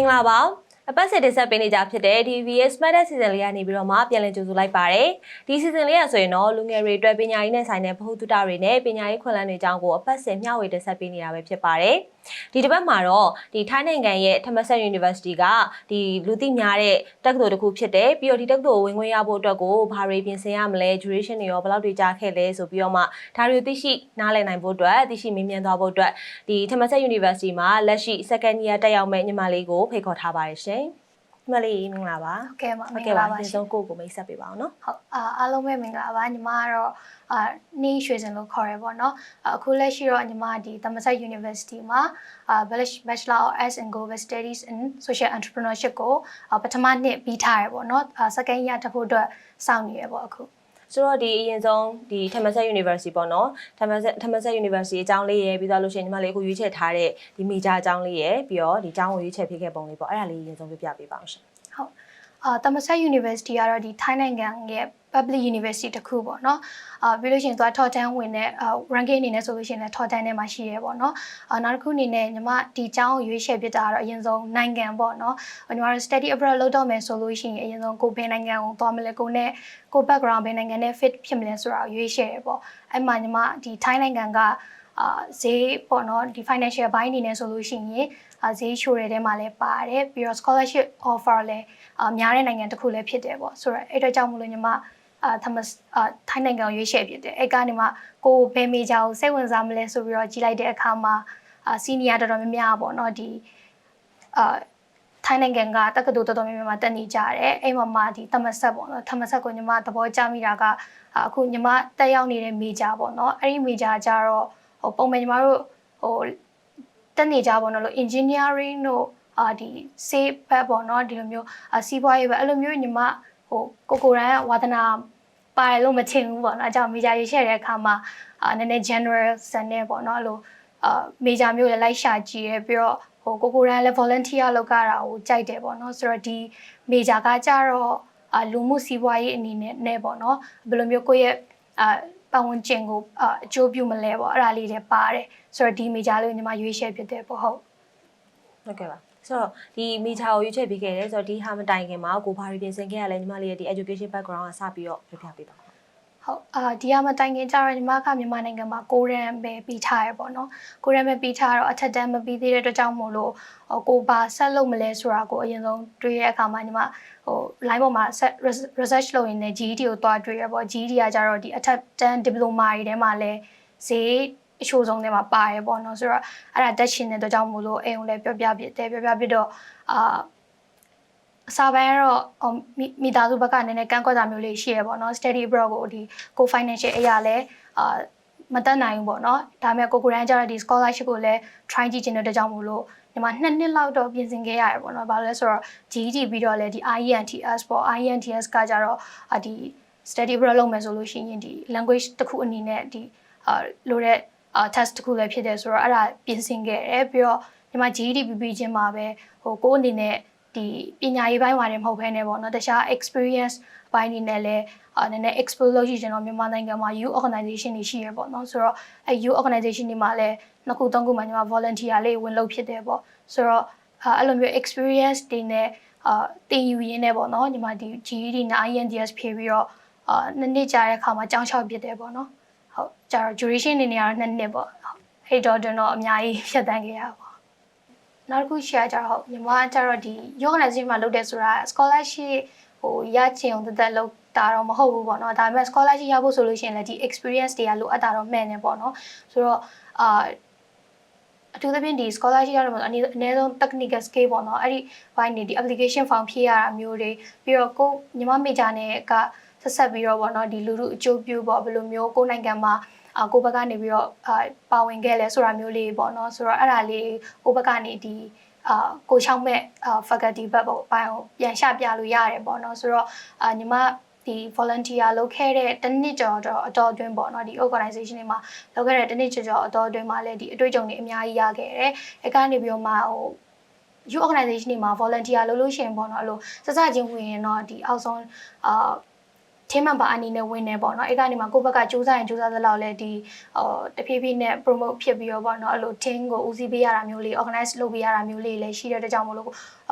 င်္ဂလာပါ အပတ်စစ်တင်ဆက်ပေးနေကြဖြစ်တဲ့ DVS Matter Season လေးကနေပြီးတော့မှပြန်လည်ကြိုဆိုလိုက်ပါတယ်ဒီ season လေးကဆိုရင်တော့လူငယ်တွေအတွက်ပညာရေးနဲ့ဆိုင်တဲ့ဗဟုသုတတွေနဲ့ပညာရေးခွင့်လန်းတွေအကြောင်းကိုအပတ်စဉ်မျှဝေတင်ဆက်ပေးနေတာပဲဖြစ်ပါတယ်ဒီတစ်ပတ်မှာတော့ဒီထိုင်းနိုင်ငံရဲ့ Thammasat University ကဒီလူသိများတဲ့တက္ကသိုလ်တစ်ခုဖြစ်တယ်ပြီးတော့ဒီတက္ကသိုလ်ဝင်ခွင့်ရဖို့အတွက်ကိုဘာတွေပြင်ဆင်ရမလဲ duration တွေရောဘယ်လောက်တွေကြာခဲ့လဲဆိုပြီးတော့မှဒါတွေသိရှိနားလည်နိုင်ဖို့အတွက်သိရှိမေးမြန်းသွားဖို့အတွက်ဒီ Thammasat University မှာလက်ရှိ second year တက်ရောက်မဲ့ညီမလေးကိုဖိတ်ခေါ်ထားပါတယ်ရှင်ညီ မလေးမင်္ဂလာပါဟုတ်ကဲ့ပါမဟုတ်င်္ဂကဲ့ပါလာပါဒီရှင်ဆုံးကိုကိုမိတ်ဆက်ပေးပါအောင်နော်ဟုတ်အာအားလုံးပဲမင်္ဂလာပါညီမကတော့အာနေရွှေစင်လို့ခေါ်ရပေါ့နော်အာအခုလက်ရှိတော့ညီမဒီ Thammasat University မှာအာ Bachelor of Arts in Global Studies in Social Entrepreneurship ကိုအာပထမနှစ်ပြီးထားရပေါ့နော်အာ second year တက်ဖို့အတွက်စောင့်နေရပေါ့အခု ဆိုတော့ဒီအရင်ဆုံးဒီ Thammasat University ပေါ့နော် Thammasat Thammasat University အကြောင်းလေးရယ်ပြီးတော့လို့ရှိရင်ညီမလေးအခုရွေးချယ်ထားတဲ့ဒီ major အကြောင်းလေးရယ်ပြီးတော့ဒီအကြောင်းကိုရွေးချယ်ဖြစ်ခဲ့ပုံလေးပေါ့အဲ့ဒါလေးအရင်ဆုံးပြပြပေးပါအောင်ရှင်ဟုတ်အာ Thammasat University ကတော့ဒီထိုင်းနိုင်ငံရဲ့ public university တစ်ခုပေါ့နော်အာပြီးလို့ရှိရင်သူက top 10ဝင်တဲ့အာ ranking အနေနဲ့ဆိုလို့ရှိရင်လည်း top 10ထဲမှာရှိရဲပေါ့နော်အာနောက်တစ်ခုအနေနဲ့ညီမဒီအကြောင်းကိုရွေးချယ်ဖြစ်တာကတော့အရင်ဆုံးနိုင်ငံပေါ့နော်ညီမတို့ study abroad လုပ်တော့မယ်ဆိုလို့ရှိရင်အရင်ဆုံးကိုယ်ဘယ်နိုင်ငံကိုသွားမလဲကိုယ်နဲ့ကို background ဘယ်နိုင်ငံနဲ့ fit ဖြစ်မလဲဆိုတာကိုရွေးချယ်ရပေါ့အဲ့မှာညီမဒီထိုင်းနိုင်ငံကအာဈေးပေါ့နော်ဒီ financial ဘိုင်းအနေနဲ့ဆိုလို့ရှိရင်အာဈေးချိုတဲ့ထဲမှာလည်းပါတယ်ပြီးတော့ scholarship offer လည်းအာများတဲ့နိုင်ငံတစ်ခုလည်းဖြစ်တယ်ပေါ့ဆိုတော့အဲ့အတွက်ကြောင့်မလို့ညီမ အာသမတ်အာထိုင်းနိုင်ငံကိုရွေးချယ်ဖြစ်တယ်အဲ့ကနေမှကိုဘယ်မေဂျာကိုစိတ်ဝင်စားမလဲဆိုပြီးတော့ကြီးလိုက်တဲ့အခါမှာအာစီနီယာတော်တော်များများပေါ့နော်ဒီအာထိုင်းနိုင်ငံကတက္ကသိုလ်တော်တော်များများမှာတက်နေကြတယ်အဲ့မှာမှဒီသမတ်ဆက်ပေါ့နော်သမတ်ဆက်ကိုညီမသဘောကျမိတာကအာအခုညီမတက်ရောက်နေတဲ့မေဂျာပေါ့နော်အဲ့ဒီမေဂျာကျတော့ဟိုပုံမှန်ညီမတို့ဟိုတက်နေကြပေါ့နော်လို့ engineering တို့အာဒီ safe ဘက်ပေါ့နော်ဒီလိုမျိုးအာစီးပွားရေးပဲအဲ့လိုမျိုးညီမ ဟိုကိုကိုရန်ဝါသနာပါတယ်လို့မထင်ဘူးပေါ့နော်အကြောင်းမေဂျာရေးရှက်တဲ့အခါမှာအာနည်းနည်း general စံနေပေါ့နော်အဲ့လိုအာမေဂျာမျိုးလည်းလိုက်ရှာကြည့်ရပြီးတော့ဟိုကိုကိုရန်လည်း volunteer လုပ်ကြတာကိုကြိုက်တယ်ပေါ့နော်ဆိုတော့ဒီမေဂျာကကြတော့အာလူမှုစီးပွားရေးအနေနဲ့နဲ့ပေါ့နော်ဘယ်လိုမျိုးကိုယ့်ရဲ့အာပတ်ဝန်းကျင်ကိုအအကျိုးပြုမလဲပေါ့အဲ့ဒါလေးလည်းပါတယ်ဆိုတော့ဒီမေဂျာလေးကိုညီမရွေးချယ်ဖြစ်တယ်ပေါ့ဟုတ်ဟုတ်ကဲ့ပါ ဆိုတော့ဒီ major ကိုရွေးချယ်ပေးခဲ့တယ်ဆိုတော့ဒီဟာမတိုင်ခင်မှာကိုဘာတွေပြင်ဆင်ခဲ့ရလဲညီမလေးရဲ့ဒီ education background ကစပြီးတော့ပြပြပေးပါဦးဟုတ်အာဒီကမတိုင်ခင်ကြတော့ညီမကမြန်မာနိုင်ငံမှာကိုရန်ပဲပြီးထားရပေါ့နော်ကိုရန်ပဲပြီးထားတော့အထက်တန်းမပြီးသေးတဲ့အတွက်ကြောင့်မို့လို့ဟိုကိုဘာဆက်လုပ်မလဲဆိုတာကိုအရင်ဆုံးတွေးရတဲ့အခါမှာညီမဟို line ပေါ်မှာ research လုပ်ရင်းနဲ့ GED ကိုတွားတွေးရပေါ့ GED ကကြတော့ဒီအထက်တန်း diploma တွေထဲမှာလဲဈေး အချို့ဆုံးထဲမှာပါရပေါ့နော်ဆိုတော့အဲ့ဒါတက်ရှင်တဲ့အတွက်ကြောင့်မို့လို့အိမ်ကိုလည်းပြောပြပြတယ်ပြောပြပြတော့အာအစာပိုင်းကတော့ဟိုမိမိသားစုဘက်ကနည်းနည်းကန့်ကွက်တာမျိုးလေးရှိရပေါ့နော် study abroad ကိုဒီကို financial အရာလဲအာမတက်နိုင်ဘူးပေါ့နော်ဒါပေမဲ့ကိုကိုရန်ကျတော့ဒီ scholarship ကိုလည်း try ကြည့်ချင်တဲ့အတွက်ကြောင့်မို့လို့ဒီမှာနှစ်နှစ်လောက်တော့ပြင်ဆင်ခဲ့ရတယ်ပေါ့နော်ဘာလို့လဲဆိုတော့ GED ပြီးတော့လည်းဒီ IELTS ပေါ့ IELTS ကကြတော့အာဒီ study abroad လုပ်မယ်ဆိုလို့ရှိရင်ဒီ language တစ်ခုအနေနဲ့ဒီအာလိုတဲ့အာ test တစ်ခုလည်းဖြစ်တယ်ဆိုတော့အဲ့ဒါပြင်ဆင်ခဲ့တယ်ပြီးတော့ဒီမှာ GED ပြီးပြီးချင်းမှာပဲဟိုကိုယ်အနေနဲ့ဒီပညာရေးပိုင်းမှာနေမဟုတ်ဘဲနဲ့ပေါ့နော်တခြား experience ဘိုင်းနေနဲ့လည်းအာနည်းနည်း explore လုပ်ကြည့်ချင်တော့မြန်မာနိုင်ငံမှာ youth organization တွေရှိရပေါ့နော်ဆိုတော့အဲ youth organization တွေမှာလည်းနှစ်ခုသုံးခုမှညီမ volunteer လေးဝင်လုပ်ဖြစ်တယ်ပေါ့ဆိုတော့အာအဲ့လိုမျိုး experience တွေနဲ့အာတင်ယူရင်းနဲ့ပေါ့နော်ညီမဒီ GED နဲ့ INDS ဖြေပြီးတော့အာနှစ်နှစ်ကြာတဲ့အခါမှာကြောင်းလျှောက်ဖြစ်တယ်ပေါ့နော် ဟုတ်ကြာတော့ duration အနေနဲ့ကတော့နှစ်နှစ်ပေါ့ဟုတ်အဲ့တော့ကျွန်တော်အများကြီးဖြတ်တန်းခဲ့ရပါပေါ့နောက်တစ်ခုရှိရကြတော့ညီမကကြတော့ဒီ organization မှာလုပ်တယ်ဆိုတာ scholarship ဟိုရချင်အောင်တက်တက်လုပ်တာတော့မဟုတ်ဘူးပေါ့နော်ဒါပေမဲ့ scholarship ရဖို့ဆိုလို့ရှိရင်လည်းဒီ experience တွေကလိုအပ်တာတော့မှန်တယ်ပေါ့နော်ဆိုတော့အာအထူးသဖြင့်ဒီ scholarship ရတော့အနည်းအနည်းဆုံး technical skill ပေါ့နော်အဲ့ဒီဘိုင်းနေဒီ application form ဖြည့်ရတာမျိုးတွေပြီးတော့ကိုညီမ major နဲ့က ဆက်ဆက်ပြီးတော့ပေါ့နော်ဒီလူလူအကျိုးပြုပေါ့ဘယ်လိုမျိုးကိုယ်နိုင်ငံမှာအာကိုဘက်ကနေပြီးတော့အာပါဝင်ခဲ့လဲဆိုတာမျိုးလေးပေါ့နော်ဆိုတော့အဲ့ဒါလေးကိုဘက်ကနေဒီအာကိုချောင်းမဲ့အာ faculty ဘက်ပေါ့ဘိုင်းကိုပြန်ရှပြလို့ရတယ်ပေါ့နော်ဆိုတော့အာညီမဒီ volunteer လုပ်ခဲ့တဲ့တနစ်ကျော်တော့အတော်အတွင်းပေါ့နော်ဒီ organization တွေမှာလုပ်ခဲ့တဲ့တနစ်ကျော်ကျော်အတော်အတွင်းမှာလည်းဒီအတွေ့အကြုံတွေအများကြီးရခဲ့တယ်။အဲကနေပြီးတော့မှဟို youth organization တွေမှာ volunteer လုပ်လို့ရှိရင်ပေါ့နော်အဲ့လိုစစချင်းဝင်ရင်တော့ဒီအောက်ဆုံးအာ team member အနေနဲ့ဝင်နေပေါ့နော်အဲ့ကနေမှကိုယ့်ဘက်ကစူးစမ်းရင်စူးစမ်းသလောက်လဲဒီဟိုတဖြည်းဖြည်းနဲ့ promote ဖြစ်ပြီးတော့ပေါ့နော်အဲ့လို team ကိုဦးစီးပေးရတာမျိုးလေး organize လုပ်ပေးရတာမျိုးလေးလည်းရှိတဲ့အတွက်ကြောင့်မလို့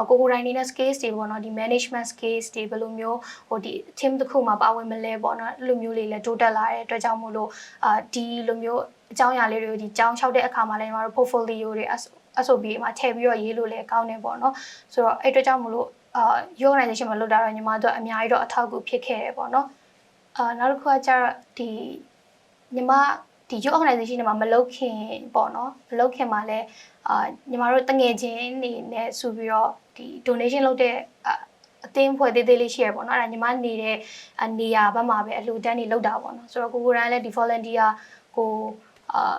ကိုကိုတိုင်းနေတဲ့ skills တွေပေါ့နော်ဒီ management skills တွေဘယ်လိုမျိုးဟိုဒီ team တစ်ခုမှာပါဝင်မလဲပေါ့နော်အဲ့လိုမျိုးလေးလည်းတိုးတက်လာတဲ့အတွက်ကြောင့်မလို့အာဒီလိုမျိုးအကြောင်းအရာလေးတွေကိုဒီကြောင်းလျှောက်တဲ့အခါမှာလည်းကျွန်တော်တို့ portfolio တွေ SOP မှာထည့်ပြီးတော့ရေးလို့လည်းကောင်းနေပေါ့နော်ဆိုတော့အဲ့အတွက်ကြောင့်မလို့ အာ organization မှာလုပ်တာတော့ညီမတို့အများကြီးတော့အထောက်အကူဖြစ်ခဲ့တယ်ပေါ့နော်အာနောက်တစ်ခုကကျတော့ဒီညီမဒီ youth organization တွေမှာမလုပ်ခင်ပေါ့နော်မလုပ်ခင်မှာလည်းအာညီမတို့တငယ်ချင်းနေနဲ့ဆိုပြီးတော့ဒီ donation လုပ်တဲ့အအသင်းဖွဲ့သေးသေးလေးရှိရပေါ့နော်အဲ့ဒါညီမနေတဲ့နေရာဘက်မှာပဲအလှူဒန်းနေလောက်တာပေါ့နော်ဆိုတော့ကိုကိုရန်လည်းဒီ volunteer ကိုအာ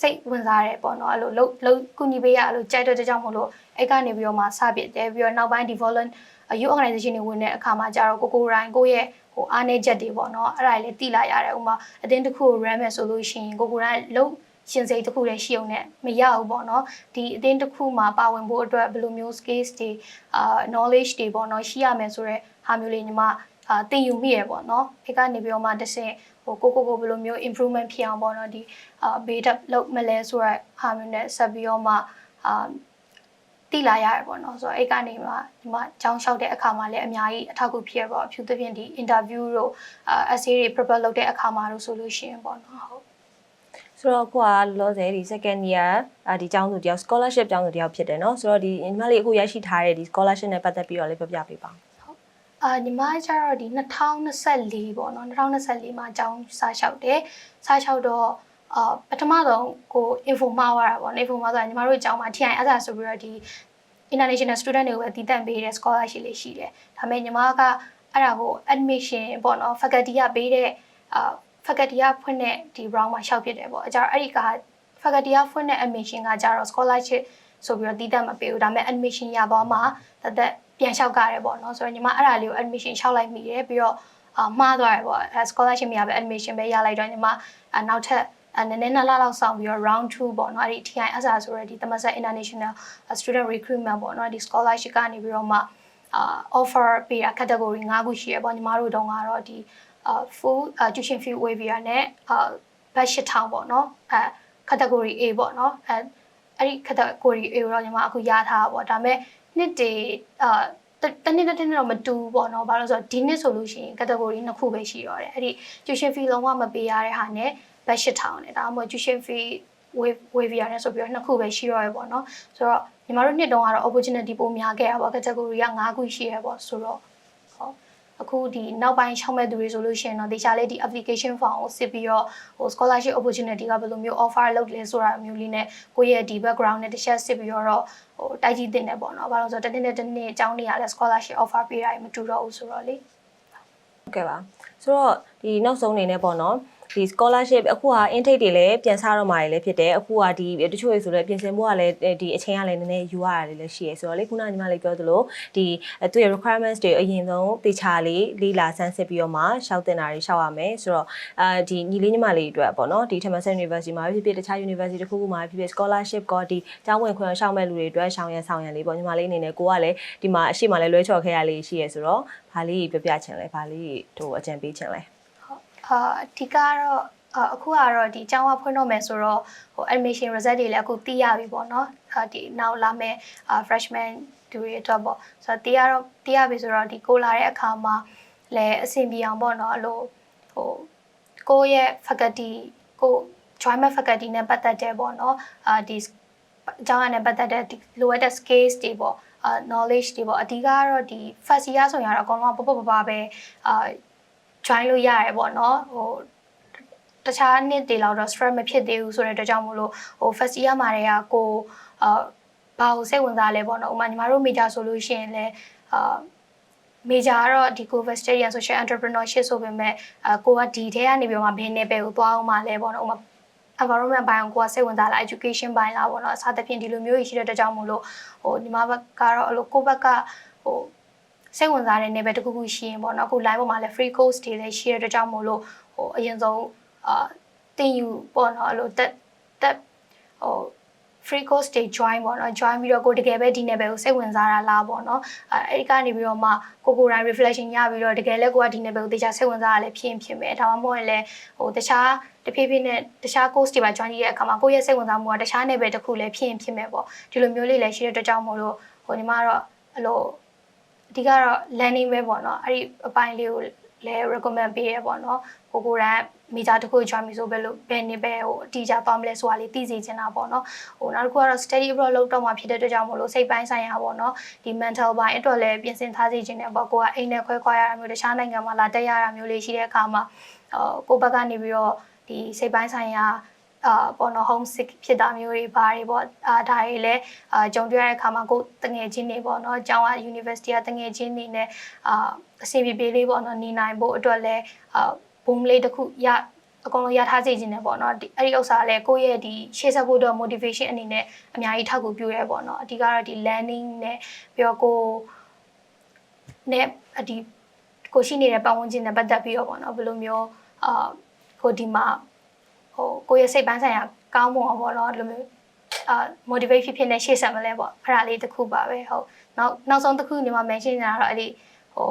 စိတ်ဝင်စားတယ်ပေါ့နော်အဲ့လိုလှုပ်လှုပ်ကူညီပေးရအဲ့လိုကြိုက်တဲ့ကြောင့်မလို့အဲ့ကနေပြီးတော့မှစပစ်တယ်ပြီးတော့နောက်ပိုင်းဒီ volunteer youth organization တွေဝင်တဲ့အခါမှာကျတော့ကိုကိုရိုင်းကိုရဲ့ဟိုအားနေချက်တွေပေါ့နော်အဲ့ဒါတွေလည်းတိလာရတယ်ဥပမာအတင်းတစ်ခုကို run မယ်ဆိုလို့ရှိရင်ကိုကိုရိုင်းလုံးရှင်စိတ်တစ်ခုလည်းရှိအောင်နဲ့မရဘူးပေါ့နော်ဒီအတင်းတစ်ခုမှာပါဝင်ဖို့အတွက်ဘယ်လိုမျိုး skills တွေအာ knowledge တွေပေါ့နော်ရှိရမယ်ဆိုတော့ဟာမျိုးလေးညီမအာသင်ယူမိရပေါ့နော်အဲ့ကနေပြီးတော့မှတစ်ဆင့် ဟိုကိုကိုကိုဘယ်လိုမျိုး improvement ဖြစ်အောင်ပေါ့နော်ဒီအာ build up လုပ်မလဲဆိုတော့ဟာမျိုးနဲ့ဆက်ပြီးတော့မှအာတိလာရတယ်ပေါ့နော်ဆိုတော့အဲ့ကနေမှဒီမှာကြောင်းလျှောက်တဲ့အခါမှာလည်းအများကြီးအထောက်အကူဖြစ်ရပေါ့အဖြူသဖြင့်ဒီ interview တို့အာ essay တွေ prepare လုပ်တဲ့အခါမှာတို့ဆိုလို့ရှိရင်ပေါ့နော်ဟုတ် ဆိုတော့အခုကလောလောဆယ်ဒီ second year အာဒီကျောင်းသူတယောက် scholarship ကျောင်းသူတယောက်ဖြစ်တယ်เนาะဆိုတော့ဒီညီမလေးအခုရရှိထားတဲ့ဒီ scholarship နဲ့ပတ်သက်ပြီးတော့လေးပြောပြပေးပါဦး အာညီမကျတော့ဒီ2024ပေါ့နော်2024မှာအကြောင်းစာလျှောက်တယ်စာလျှောက်တော့အာပထမဆုံးကို info မှားသွားတာပေါ့နော် info မှားသွားညီမတို့အကြောင်းမှာ TI အဲ့ဒါဆိုပြီးတော့ဒီ international student တွေကိုပဲတည်တံ့ပေးတဲ့ scholarship လေးရှိတယ်ဒါပေမဲ့ညီမကအဲ့ဒါကို admission ပေါ့နော် faculty ကပေးတဲ့အာ faculty ကဖွင့်တဲ့ဒီ round မှာလျှောက်ဖြစ်တယ်ပေါ့အကြတော့အဲ့ဒီက faculty ကဖွင့်တဲ့ admission ကကြတော့ scholarship ဆိုပြီးတော့တည်တံ့မပေးဘူးဒါပေမဲ့ admission ရသွားမှာတသက် ပြန်လျှောက်ကြရတယ်ပေါ့နော်ဆိုတော့ညီမအဲ့ဒါလေးကို admission လျှောက်လိုက်မိတယ်ပြီးတော့အာမှားသွားတယ်ပေါ့အဲ scholarship မရပဲ admission ပဲရလိုက်တော့ညီမအနောက်ထပ်အဲနည်းနည်းနှစ်လလောက်ဆောင်ပြီးတော့ round 2ပေါ့နော်အဲ့ဒီ TI အစားဆိုရယ်ဒီ Thammasat International Student Recruitment ပေါ့နော်ဒီ scholarship ကနေပြီးတော့မှအာ offer ပေးတာ category 5ခုရှိရပေါ့ညီမတို့တုန်းကတော့ဒီအာ full tuition fee waiver နဲ့အာ budget ထောင်ပေါ့နော်အဲ category A ပေါ့နော်အဲအဲ့ဒီ category A ကိုတော့ညီမအခုရထားတာပေါ့ဒါပေမဲ့ နှစ်တေအာတနေ့တစ်နေ့တော့မတူဘူးပေါ့နော်ဘာလို့လဲဆိုတော့ဒီနှစ်ဆိုလို့ရှိရင် category နှစ်ခုပဲရှိတော့တယ်အဲ့ဒီ tuition fee လုံးဝမပေးရတဲ့ဟာနဲ့ budget ထောင်တယ်ဒါမှမဟုတ် tuition fee wave wave ရတယ်ဆိုပြီးတော့နှစ်ခုပဲရှိတော့ရပေါ့နော်ဆိုတော့ညီမတို့နှစ်တုန်းကတော့ opportunity ပိုများခဲ့တာပေါ့ category က5ခုရှိရပေါ့ဆိုတော့ဟုတ် အခုဒီနောက်ပိုင်းရှောက်မဲ့သူတွေဆိုလို့ရှိရင်တော့တခြားလေးဒီ application form ကိုစစ်ပြီးတော့ဟို scholarship opportunity ကဘယ်လိုမျိုး offer လုပ်လဲဆိုတာမျိုးလေးနဲ့ကိုယ့်ရဲ့ဒီ background နဲ့တစ်ချက်စစ်ပြီးတော့ဟိုတိုက်ကြည့်တင်တယ်ပေါ့နော်ဘာလို့လဲဆိုတော့တစ်နေ့နဲ့တစ်နေ့အကြောင်းနေရလဲ scholarship offer ပေးတာမတူတော့ဘူးဆိုတော့လေဟုတ်ကဲ့ပါဆိုတော့ဒီနောက်ဆုံးအနေနဲ့ပေါ့နော် ဒီ scholarship အခုက intake တွေလည်းပြန်စားတော့မှာလည်းဖြစ်တယ်အခုကဒီတချို့တွေဆိုလည်းပြင်ဆင်မှုကလည်းဒီအချိန်ကလည်းနည်းနည်းယူရတာလည်းရှိရယ်ဆိုတော့လေခုနကညီမလေးပြောသလိုဒီသူ့ရဲ့ requirements တွေအရင်ဆုံးတေချာလေးလေးလာဆန်းစစ်ပြီးတော့မှရှောက်တင်တာတွေရှောက်ရမယ်ဆိုတော့အာဒီညီလေးညီမလေးအတွက်ပေါ့နော်ဒီ Thammasat University မှာဖြစ်ဖြစ်တခြား university တစ်ခုခုမှာဖြစ်ဖြစ် scholarship ကောဒီကျောင်းဝင်ခွင့်ရှောက်မဲ့လူတွေအတွက်ရှောင်ရဆောင်ရလေးပေါ့ညီမလေးအနေနဲ့ကိုကလည်းဒီမှာအရှိမလည်းလွဲချော်ခဲ့ရလေးရှိရယ်ဆိုတော့ဘာလေးပြပြချင်လဲဘာလေးတို့အကြံပေးချင်လဲ အာအဓိကတော့အာအခုကတော့ဒီအကြောင်းကဖွင့်တော့မယ်ဆိုတော့ဟို admission result တွေလည်းအခုသိရပြီပေါ့နော်အာဒီနောက်လာမယ့်အာ freshman တွေအတွက်ပေါ့ဆိုတော့သိရတော့သိရပြီဆိုတော့ဒီကိုလာတဲ့အခါမှာလည်းအဆင်ပြေအောင်ပေါ့နော်အဲ့လိုဟိုကိုယ့်ရဲ့ faculty ကို join မဲ့ faculty နဲ့ပတ်သက်တဲ့ပေါ့နော်အာဒီအကြောင်းအရာနဲ့ပတ်သက်တဲ့ဒီလိုအပ်တဲ့ skills တွေပေါ့အာ knowledge တွေပေါ့အဓိကကတော့ဒီ first year ဆိုရင်တော့အကောင်လုံးကပပပပပဲအာ join လို့ရတယ်ပေါ့နော်ဟိုတခြားနှစ်တွေလောက်တော့ stress မဖြစ်သေးဘူးဆိုတဲ့အတွက်ကြောင့်မို့လို့ဟို first year မှာတည်းကကိုအာဘာကိုစိတ်ဝင်စားလဲပေါ့နော်ဥပမာညီမတို့ major ဆိုလို့ရှိရင်လည်းအာ major ကတော့ဒီ co vegetarian social entrepreneurship ဆိုပေမဲ့အကိုကဒီထဲကနေပြီးတော့မှဘယ်နယ်ပယ်ကိုသွားအောင်မလဲပေါ့နော်ဥပမာ environment ဘိုင်းကိုကစိတ်ဝင်စားလား education ဘိုင်းလားပေါ့နော်အစားသဖြင့်ဒီလိုမျိုးကြီးရှိတဲ့အတွက်ကြောင့်မို့လို့ဟိုညီမဘက်ကတော့အဲ့လိုကိုယ့်ဘက်ကဟို စိတ်ဝင်စားတဲ့ level တစ်ခုခုရှိရင်ပေါ့နော်အခု line ပေါ်မှာလည်း free course တွေလည်းရှိတဲ့အတွက်ကြောင့်မို့လို့ဟိုအရင်ဆုံးအာတင်ယူပေါ့နော်အဲ့လိုတက်တက်ဟို free course တွေ join ပေါ့နော် join ပြီးတော့ကိုတကယ်ပဲဒီ level ကိုစိတ်ဝင်စားတာလားပေါ့နော်အဲအဲ့ဒီကနေပြီးတော့မှကိုကိုယ်တိုင် reflection ရပြီးတော့တကယ်လည်းကိုကဒီ level ကိုတေချာစိတ်ဝင်စားရလဲဖြစ်ရင်ဖြစ်မယ်ဒါမှမဟုတ်ရင်လည်းဟိုတခြားတဖြည်းဖြည်းနဲ့တခြား course တွေပါ join ရတဲ့အခါမှာကိုယ့်ရဲ့စိတ်ဝင်စားမှုကတခြား level တစ်ခုလည်းဖြစ်ရင်ဖြစ်မယ်ပေါ့ဒီလိုမျိုးလေးလည်းရှိတဲ့အတွက်ကြောင့်မို့လို့ဟိုညီမကတော့အဲ့လိုအ ဓိကတော့ learning ပဲပေါ့နော်အဲ့ဒီအပိုင်းလေးကိုလည်း recommend ပေးရပေါ့နော်ကိုကိုယ်တိုင်မိသားတစ်ခု join ပြီဆိုပဲလို့ဘယ်နေပဲဟိုအတီးကြသွားမလဲဆိုတာလေးသိစေချင်တာပေါ့နော်ဟိုနောက်တစ်ခုကတော့ study abroad လုပ်တော့မှဖြစ်တဲ့အတွက်ကြောင့်မို့လို့စိတ်ပိုင်းဆိုင်ရာပေါ့နော်ဒီ mental ပိုင်းအတွက်လည်းပြင်ဆင်ထားစေချင်တယ်ပေါ့ကိုကအိမ်နဲ့ခွဲခွာရတာမျိုးတခြားနိုင်ငံမှာလာတက်ရတာမျိုးလေးရှိတဲ့အခါမှာဟိုကိုဘက်ကနေပြီးတော့ဒီစိတ်ပိုင်းဆိုင်ရာ အာပေါ်တော့ home sick ဖြစ်တာမျိုးတွေဘာတွေပေါ့အာဒါတွေလည်းအာကြုံတွေ့ရတဲ့အခါမှာကိုတငယ်ချင်းတွေပေါ့နော်ကျောင်းက university ကတငယ်ချင်းတွေနဲ့အာအစီအပြေပြေလေးပေါ့နော်နေနိုင်ဖို့အတွက်လည်းအာဘုံလေးတစ်ခုရအကုန်လုံးရထားစေခြင်းနဲ့ပေါ့နော်ဒီအဲ့ဒီဥစ္စာလည်းကိုယ့်ရဲ့ဒီရှေ့ဆက်ဖို့အတွက် motivation အနေနဲ့အများကြီးထောက်ကူပြုရဲပေါ့နော်အဓိကတော့ဒီ learning နဲ့ပြီးတော့ကိုနဲ့အဒီကိုရှိနေတဲ့ပတ်ဝန်းကျင်နဲ့ပတ်သက်ပြီးတော့ပေါ့နော်ဘယ်လိုမျိုးအာကိုဒီမှာ ဟိုကိုယ့်ရဲ့စိတ်ပန်းဆိုင်ရာကောင်းမွန်အောင်ပေါ့နော်ဒီလိုမျိုးအာ motivate ဖြစ်ဖြစ်နဲ့ရှေ့ဆက်မလဲပေါ့အဲ့ဒါလေးတစ်ခုပါပဲဟုတ်နောက်နောက်ဆုံးတစ်ခုညီမ mention နေတာတော့အဲ့ဒီဟို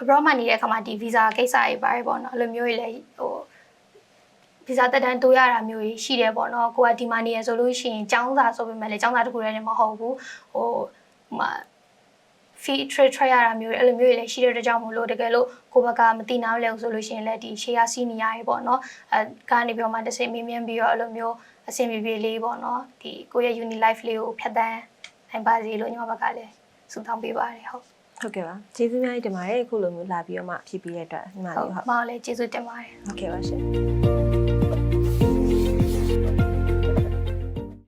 abroad မှာနေတဲ့အခါမှာဒီ visa ကိစ္စတွေပါတယ်ပေါ့နော်အဲ့လိုမျိုးတွေလည်းဟို visa တက်တန်းတိုးရတာမျိုးကြီးရှိတယ်ပေါ့နော်ကိုကဒီမှာနေရဆိုလို့ရှိရင်ចောင်းစာဆိုပေမဲ့လည်းចောင်းစာတစ်ခုတည်းနဲ့မဟုတ်ဘူးဟိုဟိုမှာ fee trade trade ရတာမျိုးတွေအဲ့လိုမျိုးတွေလည်းရှိတဲ့အတွက်ကြောင့်မို့လို့တကယ်လို့ကိုဘက်ကမတိနာလဲဆိုလို့ရှိရင်လည်းဒီ share senior တွေပေါ့နော်အဲကနေပြီးတော့မှတစ်စိမ့်မြင်းမြင်းပြီးတော့အဲ့လိုမျိုးအဆင်ပြေပြေလေးပေါ့နော်ဒီကိုရဲ့ uni life လေးကိုဖြတ်တန်းနိုင်ပါစေလို့ညီမဘက်ကလည်းဆုတောင်းပေးပါတယ်ဟုတ်ဟုတ်ကဲ့ပါကျေးဇူးများကြီးတင်ပါတယ်အခုလိုမျိုးလာပြီးတော့မှဖြည့်ပေးတဲ့အတွက်ညီမဟုလေးတ်ဟုတ်မအောင်လည်းကျေးဇူးတင်ပါတယ်ဟုတ်ကဲ့ပါရှင်